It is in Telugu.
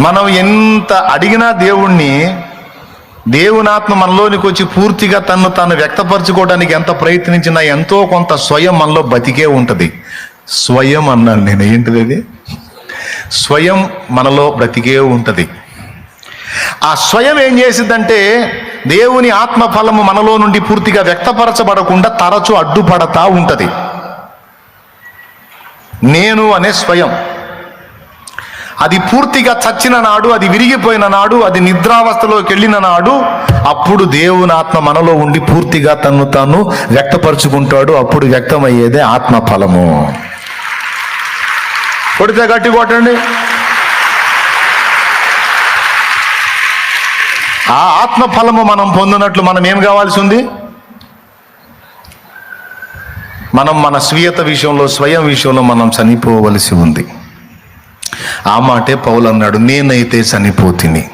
మనం ఎంత అడిగినా దేవుణ్ణి దేవుని ఆత్మ మనలోనికి వచ్చి పూర్తిగా తను తాను వ్యక్తపరచుకోవడానికి ఎంత ప్రయత్నించినా ఎంతో కొంత స్వయం మనలో బతికే ఉంటుంది. స్వయం అన్నాను నేను ఏంటిది అది? స్వయం మనలో బ్రతికే ఉంటుంది. ఆ స్వయం ఏం చేసిద్దంటే దేవుని ఆత్మ ఫలము మనలో నుండి పూర్తిగా వ్యక్తపరచబడకుండా తరచు అడ్డుపడతా ఉంటుంది. నేను అనే స్వయం. అది పూర్తిగా చచ్చిన నాడు అది విరిగిపోయిన నాడు అది నిద్రావస్థలోకి వెళ్ళిన నాడు అప్పుడు దేవుని ఆత్మ మనలో ఉండి పూర్తిగా తను తాను వ్యక్తపరుచుకుంటాడు. అప్పుడు వ్యక్తమయ్యేదే ఆత్మ ఫలము కొడితే గట్టి కొట్టండి. ఆ ఆత్మ ఫలము మనం పొందినట్లు మనం ఏం కావాల్సి ఉంది? మనం మన స్వీయత విషయంలో స్వయం విషయంలో మనం చనిపోవలసి ఉంది. ఆ మాటే పౌలు అన్నాడు నేనైతే చనిపోతిని.